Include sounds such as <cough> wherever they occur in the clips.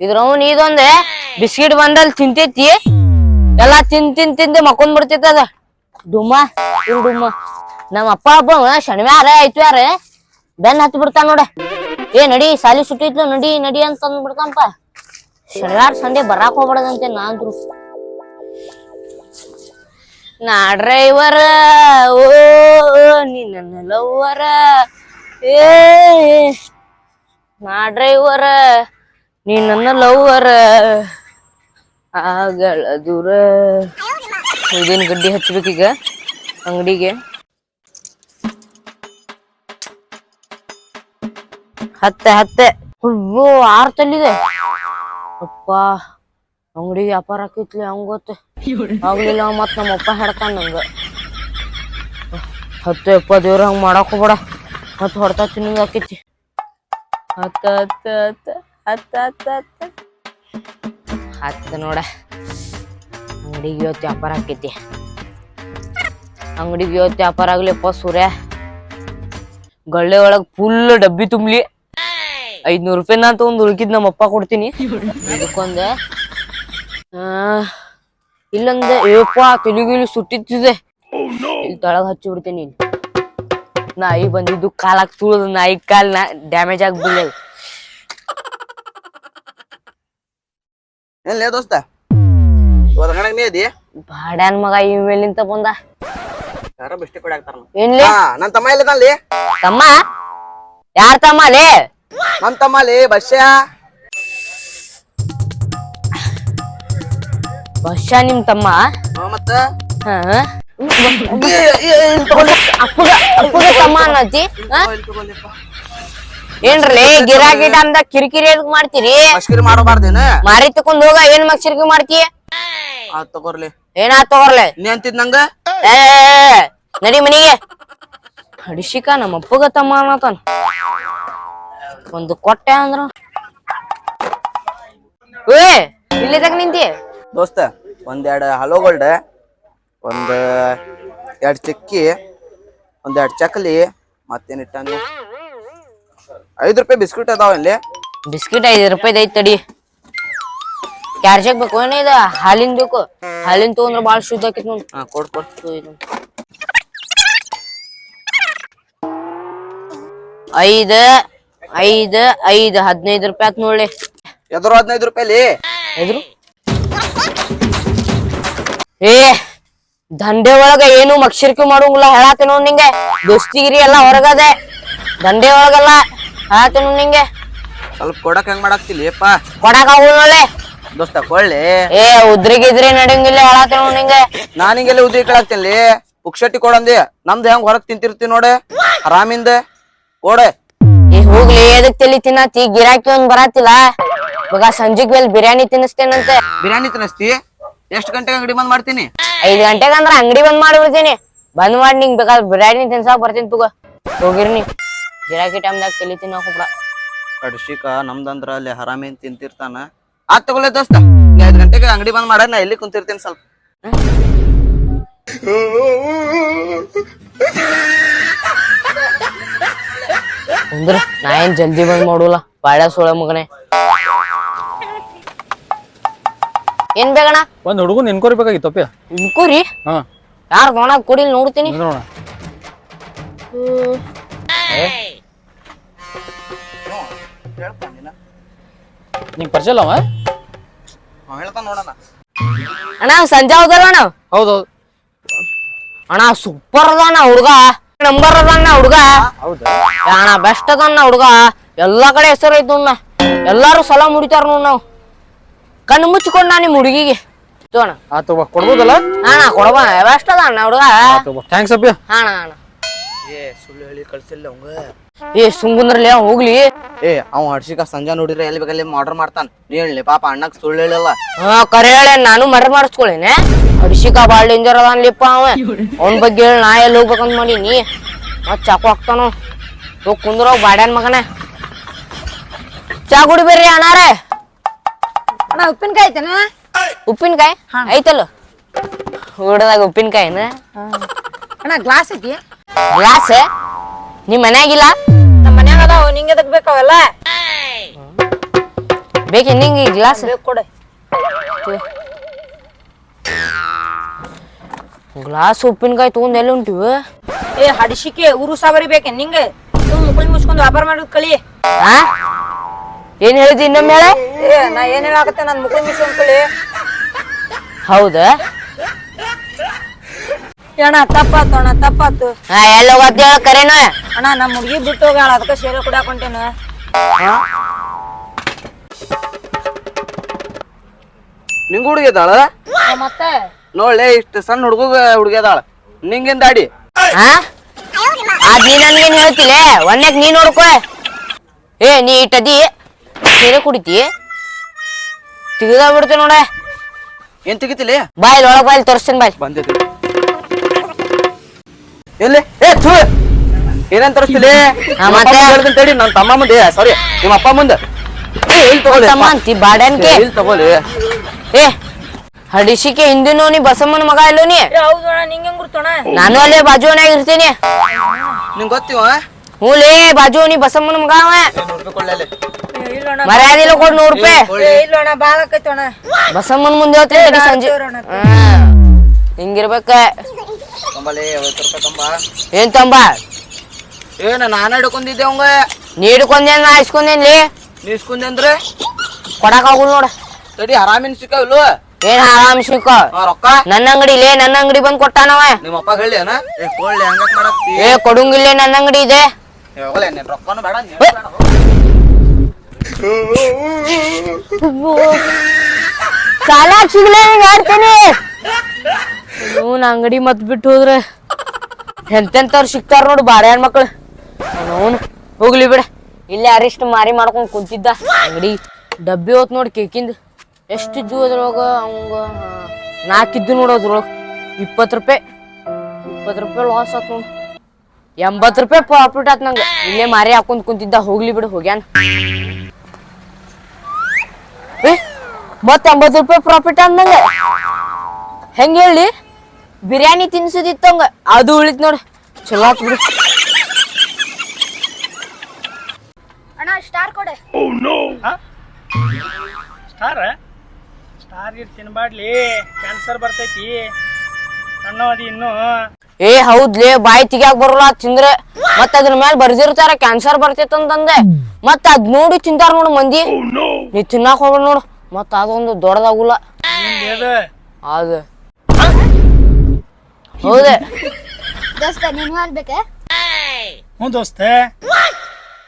ಇದ್ರವನ್ ಇದೊಂದೆ biscuit ಬಂದಲ್ಲಿ ತಿಂತೈತಿ. ಎಲ್ಲಾ ತಿನ್ ತಿನ್ ತಿಂದು ಮಕ್ಕೊಂಡ್ ಬಿಡ್ತೈತಿ ಅದ. ಡುಮ್ಮ ಇವ್ ಡುಮ್ಮ. ನಮ್ಮ ಅಪ್ಪ ಅಪ್ಪ ಶನಿವಾರ ಐತ್ವಾರ ಬೆನ್ ಹತ್ ಬಿಡ್ತಾನ ನೋಡ. ಏ, ನಡಿ, ಸಾಲಿ ಸುಟ್ಟಿತ್ತು ನಡಿ ನಡಿ ಅಂತ ಅಂದ್ ಬಿಡ್ತಾನಪ್ಪ ಶನಿವಾರ ಸಂಡೆ ಬರಾಕ್ ಹೋಗ್ಬಾರ್ದಂತೆ ನಾಂದ್ರು ನಾ ಡ್ರೈವರ ಓ ನನ್ನ ಲವ್ವರ ಏ ನಾ ಡ್ರೈವರ ನೀ ನನ್ನ ಲವ್ವರ ಆಗಳ ದೂರ. ಇದೇನು ಗಡ್ಡಿ ಹಚ್ಚಬೇಕೀಗ ಅಂಗಡಿಗೆ? ಹತ್ತೆ ಹತ್ತೆ. ಅಯ್ಯೋ ಆರ್ ತಲ್ಲಿದೆ ಅಪ್ಪ ಅಂಗಡಿಗೆ ವ್ಯಾಪಾರ ಹಾಕಿತ್ಲಿ ಹಂಗ ಗೊತ್ತ. ಆಗ್ಲಿಲ್ಲ ಮತ್ ನಮ್ಮ ಅಪ್ಪ ಹೆಡ್ತಾನ ನಂಗ. ಹತ್ತು, ಅಪ್ಪ, ದೇವ್ರ ಹಂಗ ಮಾಡಾಕೋಬೇಡ ಮತ್ತೆ ಹತ್ತು ಹೊಡ್ತಾ ತಿನ್ನಂಗ ಆಕೈತಿ. ಹತ್ತ ಹತ್ತ ಹತ್ತ. ಹತ್ತ ಹತ್ತ ನೋಡ. ಅಂಗಡಿಗೆ ಇವತ್ತು ವ್ಯಾಪಾರ ಆಕೈತಿ. ಅಂಗಡಿಗೆ ಇವತ್ತು ವ್ಯಾಪಾರ ಆಗ್ಲಿಪ್ಪ ಸೂರ್ಯ. ಗಳ್ಳೆ ಒಳಗ್ ಫುಲ್ ಡಬ್ಬಿ ತುಂಬ್ಲಿ. ಐದ್ನೂರು ರೂಪಾಯಿ ನಾ ತಗೊಂಡ್ ಉಳ್ಕಿದ್ ನಮ್ಮ ಅಪ್ಪ ಕೊಡ್ತೀನಿ. ಅದಕ್ಕೊಂದ ಇಲ್ಲೊಂದ, ಏಪ್ಪ ತೆಲಿಗಿಲಿ ಸುಟ್ಟಿತ್ತಿದೆ. ಇಲ್ಲಿ ತಳಗ ಹಚ್ಚಿ ಬಿಡ್ತೀನಿ. ನಾಯಿ ಬಂದಿದ್ದು ಕಾಲಾಗ್ ತುಳಿದು ನಾಯಿ ಕಾಲ್ ನಾ ಡ್ಯಾಮೇಜ್ ಆಗ್ಬಿಲ್ಲ ಏನ್ ಲೇ ದೋಸ್ತ? ಹೊರಗಡೆ ನೀ ಅದಿ? ಬಾಡ್ಯಾನ್ ಮಗ ಈ ಮೇಲಿಂತ ಬಂದ? ಯಾರ ಬಿಸ್ಟಿ ಕೊಡಿ ಹಾಕ್ತಾರ ಏನ್ಲಿ? ಹಾ ನನ್ ತಮ್ಮ ಇಲ್ಲದಲ್ಲಿ ತಮ್ಮ? ಯಾರ್ ತಮ್ಮ ಲೇ? ನನ್ ತಮ್ಮ ಅಲ್ಲಿ ಬಸ್ಯ. ವರ್ಷ ನಿಮ್ ತಮ್ಮ? ಮತ್ತ? ಹಾ. ಅಪ್ಪಗ ಅಪ್ಪಗ ತಮ್ಮ ಅನ್ನತಿ ಹಾ? ಗಿರಾ ಗಿಡ ಅಂದ ಕಿರಿಕಿರಿ ಎದಕ್ ಮಾಡ್ತೀರಿ? ಮಾಡಬಾರ್ದೇನ? ಮಾರಿ ತಕೊಂಡ್ ಹೋಗ ಏನ್ ಮಕ್ಸಿರ್ಗಿ ಮಾಡ್ತೀಯ ಆ ತಗೋರ್ಲಿ. ಏನ ತಗೋರ್ಲೆ? ನೀ ಅಂತಿದ್ ನಂಗ? ಏ ನಡಿ ಮನಿಗೆ. ಹಡಿಶಿಕ ನಮ್ಮ ಅಪ್ಪಗ ತಮ್ಮ ಅನ್ನತಾನ. ಒಂದು ಕೊಟ್ಟೆ ಅಂದ್ರ. ಏ ಇಲ್ಲಿದಾಗ ನಿಂತಿ? ದೋಸ್ತ ಒಂದೆರಡು ಹಲೋ ಗೋಲ್ಡ್ ಒಂದ್ ಎರಡ್ ಚಿಕ್ಕಿ ಒಂದ್ ಎರಡ್ ಚಕ್ಲಿ ಮತ್ತೇನಿಟ್ಟ ನೀವು ಐದ್ ರೂಪಾಯಿ ಬಿಸ್ಕಿಟ್ ಅದಾವ ಇಲ್ಲಿ. ಬಿಸ್ಕಿಟ್ ಐದು ರೂಪಾಯಿ ಐತ್ ತಡಿ. ಕ್ಯಾರ್ಜಾಕ್ ಬೇಕು ಏನ ಇದು? ಹಾಲಿನ ಬೇಕು. ಹಾಲಿನ ತಗೊಂಡ್ರ ಬಾಳ ಶುದ್ಧ ಆಕೈತಿ ನೋಡ್. ಹಾ ಕೊಡ್ ಕೊಡ್ತು ಇದು ಐದ ಐದ ಐದ್ ಹದಿನೈದು ರೂಪಾಯಿ ಆತ್ ನೋಡ್ಲಿ ಎದುರು ಹದಿನೈದು ರೂಪಾಯಿ ಎದ್ರು? ಏ ದಂಡೆ ಒಳಗ ಏನು ಮಕ್ಷರಿಕೆ ಮಾಡೋಂಗಿಲ್ಲ ನೋಡ್ ನಿಂಗೆ. ದೋಸ್ತಿಗಿರಿ ಎಲ್ಲ ಹೊರಗದೆ. ದಂಡೆ ಒಳಗಲ್ಲ. ಹೇಳಾತೇನೋ ನಿಂಗೆ. ಸ್ವಲ್ಪ ಕೊಡಕ್ ಹೆಂಗ್ ಮಾಡಾಕ್ತಿಲಿಪ್ಪ ಕೊಡಾಕ ಆಗುಲ್ಲೇ ದೋಸ್ತ ಕೊಳ್ಳಿ. ಏ ಉದ್ರಿಗಿದ್ರಿ ನಡಂಗಿಲ್ಲ ಹೇಳಾತೇನೋ ನಿಂಗೆ. ನಾನು ಹಿಂಗೆಲ್ಲ ಉದ್ರಿ ಕೇಳಾಕ್ತೇನಿ ಪುಕ್ಷಟಿ ಕೊಡಂದಿ. ನಮ್ದು ಹೆಂಗ್ ಹೊರಗ್ ತಿಂತಿರ್ತಿ ನೋಡೆ. ಆರಾಮಿಂದ. ಕೊಡೆ. ಈ ಹೋಗ್ಲಿ ಎದಕ್ ತಿಳಿ ತಿನ್ನತಿ ಗಿರಾಕಿ ಒಂದ್ ಬರಾತಿಲ್ಲ ಇವಾಗ ಸಂಜೆಗ್ ಮೇಲೆ ಬಿರಿಯಾನಿ ತಿನ್ನಿಸ್ತೇನಂತೆ. ಬಿರಿಯಾನಿ ತಿನ್ನಿಸ್ತಿ? ಎಷ್ಟ್ ಗಂಟೆಗೆ ಅಂಗಡಿ ಬಂದ್ ಮಾಡ್ತೀನಿ? ಐದ್ ಗಂಟೆಗೆ ಅಂದ್ರ ಅಂಗಡಿ ಬಂದ್ ಮಾಡ್ಬಿಡ್ತೀನಿ. ಬಂದ್ ಮಾಡಿ ನಿಂಗ್ ಬೇಕಾದ್ರೆ ಬಿರಿಯಾನಿ ತಿನ್ಸಾಕ್ ಬರ್ತೀನಿ ತಗೋ. ಹೋಗಿರ್ನಿ ಗಿರಾಕಿ ಟೈಮ್ದಾಗ ಕಲಿತೀನಿ ನಾವು ಹೋಗ್ಬೇಡ. ಕಡ್ಶಿಕ ನಮ್ದಂದ್ರ ಅಲ್ಲಿ ಹರಾಮೇನ್ ತಿಂತಿರ್ತಾನ. ಆತ್ ತಗೊಳ್ಳೆ ದೋಸ್ತ. ನೀ ಐದ್ ಗಂಟೆಗೆ ಅಂಗಡಿ ಬಂದ್ ಮಾಡ ನಾ ಎಲ್ಲಿ ಕುಂತಿರ್ತೀನಿ ಸ್ವಲ್ಪ. ಅಂದ್ರ ನಾ ಏನ್ ಜಲ್ದಿ ಬಂದ್ ಮಾಡೋಲ್ಲ? ಬಾಳ ಸೋಳ ಮಗನೆ. ಏನ್ ಬೇಗಣ ಒಂದ್ ಹುಡುಗನ್ ಎನ್ಕ್ವೈರಿ ಬೇಕಾಗಿತ್ತಪ್ಪ ಇನ್ಕೋರಿ ಹಾ. ಯಾರ್ ನೋಣ ಕೊಡಿಲ್ ನೋಡ್ತೀನಿ. ನೋಡೋಣ ನಿಂಗ್ ಪರಿಚಯ ಅಲ್ಲ ಅವ ಹೇಳ್ತಾನ ನೋಡಣ. ಅಣ್ಣ ಸಂಜೆ ಹೌದಲ್ಲ ಅಣ್ಣ? ಹೌದೌದು ಅಣ್ಣ ಸೂಪರ್ ಅದಾನ ಹುಡುಗ. ನಂಬರ್ ಅದಾನ ಹುಡ್ಗ. ಹೌದಾ ಅಣ್ಣ ಬೆಸ್ಟ್ ಅದಾನ ಹುಡುಗ. ಎಲ್ಲಾ ಕಡೆ ಹೆಸರು ಐತ್ ಅಣ್ಣ. ಎಲ್ಲಾರು ಸಲ ಮುಡಿತಾರ ನೋಡ್ ನಾವು. ಕಣ್ಣು ಮುಚ್ಚಿಕೊಂಡು ನಾ ನಿಮ್ ಹುಡುಗಿಗೆ. ಅಣ್ಣ. ಆತು ಕೊಡ್ಬೋದಲ್ಲ? ಅಣ್ಣ ಕೊಡಬ. ಬೆಸ್ಟ್ ಅದ ಅಣ್ಣ ಹುಡುಗ. ಥ್ಯಾಂಕ್ಸ್ ಅಪ್ಪ. ಅಣ್ಣ ಅಣ್ಣ. ಸುಳ್ಳು ಹೇಳಿ ಕಳ್ಸಿಲ್ಲ ಅವಂಗ. ಏ ಸುಮ್ಗುಂದ್ರಲಿ ಅವ್ ಹೋಗ್ಲಿ. ಏ ಅವ್ ಹಡ್ಸಿಕ ಸಂಜೆ ನೋಡಿದ್ರೆ ಎಲ್ಲಿ ಬೇಕಲ್ಲಿ ಮಾರ್ಡರ್ ಮಾಡ್ತಾನ. ನೀ ಹೇಳಿ ಪಾಪ ಅಣ್ಣಕ್ ಸುಳ್ಳು ಹೇಳಿಲ್ಲ. ಹಾ ಕರೆ ಹೇಳ ನಾನು ಮರ್ಡರ್ ಮಾಡಿಸ್ಕೊಳ್ಳೇನೆ ಅಡಿಸಿಕ ಬಾಳ ಡೇಂಜರ್ ಅದಾನ್ಲಿಪ್ಪ ಅವ. ಅವನ್ ಬಗ್ಗೆ ಹೇಳಿ ನಾ ಎಲ್ಲಿ ಹೋಗ್ಬೇಕಂತ ಮಾಡೀನಿ. ಮತ್ ಚಾಕು ಹಾಕ್ತಾನು. ಹೋಗ್ ಕುಂದ್ರ ಬಾಡ್ಯಾನ್ ಮಗನ. ಚಾ ಕುಡಿಬೇರಿ ಅಣ್ಣಾರೆ. ಅಣ್ಣಾರೇ ಅಣ್ಣ ಉಪ್ಪಿನಕಾಯಿ ಐತೇನ? ಉಪ್ಪಿನಕಾಯಿ? ಐತಲ್ಲ? ಉಪ್ಪಿನಕಾಯಿನ? ಅಣ್ಣ ಗ್ಲಾಸ್ ಐತಿ? ಗ್ಲಾಸ್? ನಿಮ್ ಮನ್ಯಾಗಿಲ್ಲ? ನಮ್ಮ ಮನ್ಯಾಗ ಅದಾವ ನಿಂಗೆ ಎದಕ್ ಬೇಕಾವಲ್ಲ ಬೇಕೆ ನಿಂಗೆ ಈ ಗ್ಲಾಸ್? ಬೇಕು ಕೊಡು. ಗ್ಲಾಸ್ ಉಪ್ಪಿನಕಾಯಿ ತಗೊಂಡ್ ಎಲ್ಲಿ ಉಂಟು? ಏ ಹಡಿಸಿಕೆ ಊರು ಸಾಬರಿ ಬೇಕೆ ನಿಂಗೆ? ಸುಮ್ ಮುಕ್ಕಳಿ ಮುಚ್ಕೊಂಡು ವ್ಯಾಪಾರ ಮಾಡೋದು ಕಳಿ ಆ? ಏನ್ ಹೇಳಿದಿ ಇನ್ನೊಮ್ಮೆ ಹೇಳ? ಏ ನಾ ಏನ್ ಹೇಳಾಕತ್ತೆ ನನ್ ಮುಕ್ಕಳಿ ಮುಚ್ಕೊಂಡ್ ಕಳಿ. ಹೌದಾ? ಅಣ್ಣ ತಪ್ಪಾತು ಅಣ್ಣ ತಪ್ಪಾತು. ಹಾ ಎಲ್ಲ ಹೋಗತ್ತೆ ಹೇಳ ಕರೆನ? ಅಣ್ಣ ನಮ್ಮ ಹುಡುಗಿ ಬಿಟ್ಟು ಹೋಗ್ಯಾಳ ಅದಕ್ಕೆ ಸೇರೆ ಕುಡಿಯಾಕೊಂಟೇನ ನಿಂಗ ಹುಡುಗಿದಾಳ ಮತ್ತೆ? ನೋಡ್ಲೆ ಇಷ್ಟ ಸಣ್ಣ ಹುಡುಗ ಹುಡುಗಿದಾಳ ನಿಂಗಿಂದ ಅಡಿ ಹಾ ಅದ್ ನೀ ನನ್ಗೇನ್ ಹೇಳ್ತಿಲ್ಲ ಒನ್ನೆಕ್ ನೀ ನೋಡ್ಕೊ. ಏ ನೀ ಇಟ್ಟದಿ ಸೀರೆ ಕುಡಿತಿ. ತಿರುಗಾ ಬಿಡ್ತೀನಿ ನೋಡ. ಏನ್ ತೆಗಿತಿಲಿ? ಬಾಯ್ ಒಳಗ್ ಬಾಯ್ ತೋರಿಸ್ತೀನಿ ಬಾಯ್. ಬಂದೈತಿ ಎಲ್ಲಿ? ಏ ಥೂ! ಏನಂತ ತೋರಿಸ್ತಿಲಿ? ಹೇಳ್ತೀನಿ ತಡಿ ನನ್ನ ತಮ್ಮ ಮುಂದೆ. ಸಾರಿ ನಿಮ್ಮ ಅಪ್ಪ ಮುಂದೆ. ಏ ಇಲ್ಲಿ ತಗೊಳ್ಳಿ. ತಮ್ಮ ಅಂತಿ ಬಾಡ್ಯಾನ್ಕೆ ಇಲ್ಲಿ ತಗೊಳ್ಳಿ. ಏ ಹಡಿಸಿಕೆ ಹಿಂದಿನೋ ನೀ ಬಸಮ್ಮನ ಮಗ ಇಲ್ಲೋ ನೀ? ಹೌದು ಅಣ್ಣ ನಿಂಗೆ ಹೆಂಗ್ ಗುರ್ತಣ ನಾನು ಅಲ್ಲೇ ಬಾಜು ಇರ್ತೀನಿ. ನಿಂಗೆ ಗೊತ್ತಿವ? ಹ್ಞೂಲೇ ಬಾಜು ನೀ ಬಸಮ್ಮನ ಮಗ ಅವ. ಮರ್ಯಾದಿಲ್ಲ ಕೊಡ್ ನೂರು ರೂಪಾಯಿ. ಏ, ಇಲ್ಲ ಅಣ್ಣ ಬಾಳ ಅಣ್ಣ. ಬಸಮ್ಮನ ಮುಂದೆ ಹೋಗ್ತೀನಿ ಸಂಜೆ. ಹಿಂಗಿರ್ಬೇಕ. ಐವತ್ತು ರೂಪಾಯಿ ಏನ್ ತಂಬ? ಏನ ನಾನು ಹಿಡ್ಕೊಂಡಿದ್ದೆ ಅವಂಗ. ನೀ ಹಿಡ್ಕೊಂದೇನ್ ನಾ ಇಸ್ಕೊಂದೇನ್ಲಿ ನೀಸ್ಕೊಂಡೆ ಅಂದ್ರೆ? ಕೊಡಕ್ ಆಗುಲ್ ನೋಡ. ತಡಿ ಆರಾಮಿನ ಸಿಕ್ಕಾವಿಲ್ವ ಏನ್ ಆರಾಮ್ ಸಿಕ್ಕ? ರೊಕ್ಕ? ನನ್ನ ಅಂಗಡಿಲೇ ನನ್ನ ಅಂಗಡಿ ಬಂದ್ ಕೊಟ್ಟಾನವ ನಿಮ್ಮ ಅಪ್ಪ ಹೇಳಿ ಏ ಕೊಡಂಗಿಲ್ಲೇ ಹಂಗಕ್ ಮಾಡಕ್ತಿ? ಏ ಕೊಡುಂಗಿಲ್ಲೇ ನನ್ನ ಅಂಗಡಿ ಇದೆ. ನಿನ್ ರೊಕ್ಕನು ಬೇಡ ನೀನ್ ಬೇಡ. ಸಾಲ ಸಿಗ್ಲೇ ಮಾಡ್ತೇನೆ ಇವನ್ ಅಂಗಡಿ ಮತ್ ಬಿಟ್ಟು ಹೋದ್ರ ಎಂತೆಂತವ್ರು ಸಿಗ್ತಾರ ನೋಡು ಬಾರೆ ಮಕ್ಳು. ಅವನು ಹೋಗ್ಲಿ ಬಿಡ. ಇಲ್ಲೇ ಅರಿಷ್ಟು ಮಾರಿ ಮಾಡ್ಕೊಂಡ್ ಕುಂತಿದ್ದ ಅಂಗಡಿ. ಡಬ್ಬಿ ಹೋತ್ ನೋಡಿ ಕೇಕಿಂದ. ಎಷ್ಟಿದ್ದು ಅದ್ರೊಳಗ? ಅವಂಗ ನಾಲ್ಕಿದ್ದು ನೋಡು ಅದ್ರೊಳಗ. ಇಪ್ಪತ್ತು ರೂಪಾಯಿ ಇಪ್ಪತ್ತು ರೂಪಾಯಿ ಲಾಸ್ ಆತ್ ನೋಡು. ಎಂಬತ್ತು ರೂಪಾಯಿ ಪ್ರಾಫಿಟ್ ಆತ್ ನಂಗೆ. ಇಲ್ಲೇ ಮಾರಿ ಹಾಕೊಂಡ್ ಕುಂತಿದ್ದ. ಹೋಗ್ಲಿ ಬಿಡು, ಹೋಗ್ಯಾನ. ಮತ್ತೆ ಎಂಬತ್ತು ರೂಪಾಯಿ ಪ್ರಾಫಿಟ್ ಅಂದಂಗ ಹೆಂಗ ಹೇಳಿ ಬಿರಿಯಾನಿ ತಿನ್ಸುದಿತ್ತಂಗ ಅದು ಉಳಿತ್ ನೋಡ್. ಚಲೋ ಆತ್ ಬಿಡು. ಅಣ್ಣ ಸ್ಟಾರ್ ಕೊಡೆ. ಸ್ಟಾರ್? ಸ್ಟಾರ್ ಗಿರ್ ತಿನ್ಬಾಡ್ಲಿ ಕ್ಯಾನ್ಸರ್ ಬರ್ತೈತಿ. ಸಣ್ಣವದಿ ಇನ್ನು. ಏ ಹೌದ್ಲೇ ಬಾಯಿ ತೆಗಿಯಾಕ ಬರಲ್ಲ ತಿಂದ್ರೆ ಮತ್ತ ಅದ್ರ ಮೇಲೆ ಬರ್ದಿರ್ತಾರ ಕ್ಯಾನ್ಸರ್ ಬರ್ತೈತ್ ಅಂತಂದೆ. ಮತ್ತ ಅದ್ ನೋಡಿ ತಿಂತಾರ ನೋಡು ಮಂದಿ. ನೀ ತಿನ್ನಾಕ ಹೋಗ್ಬೇಡ ನೋಡು. ಮತ್ತ ಅದೊಂದು ದೊಡ್ಡದಾಗುಲ್ಲ. ಅದು. ಹೌದೇ. <laughs> ದೋಸ್ತ ನೀನ್ ಅಲ್ಬೇಕ ಹ್ಞೂ ದೋಸ್ತ.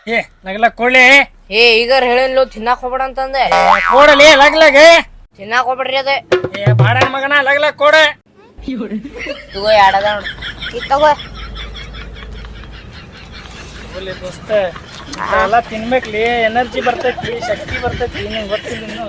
ಏ ಲಗ್ಲ ಕೊಡ್ಲಿ. ಏ ಈಗ ಹೇಳಿಲ್ಲ ತಿನ್ನಾಕ ಹೋಗ್ಬೇಡ ಅಂತಂದೆ. ಕೊಡಲಿ ಲಗ್ಲಗ. ತಿನ್ನಾಕ ಹೋಗ್ಬೇಡ್ರಿ ಅದೇ. ಏ ಬಾಡ ಮಗನ ಲಗ್ಲ ಕೊಡ. ತಗೋ ಎರಡದ ನೋಡು. ಈಗ ತಗೋ. ಕೊಡ್ಲಿ ದೋಸ್ತ. ಎಲ್ಲ ತಿನ್ಬೇಕ್ಲಿ ಎನರ್ಜಿ ಬರ್ತೈತಿ ಶಕ್ತಿ ಬರ್ತೈತಿ ನಿಂಗೆ ಗೊತ್ತಿಲ್ಲ ಇನ್ನು.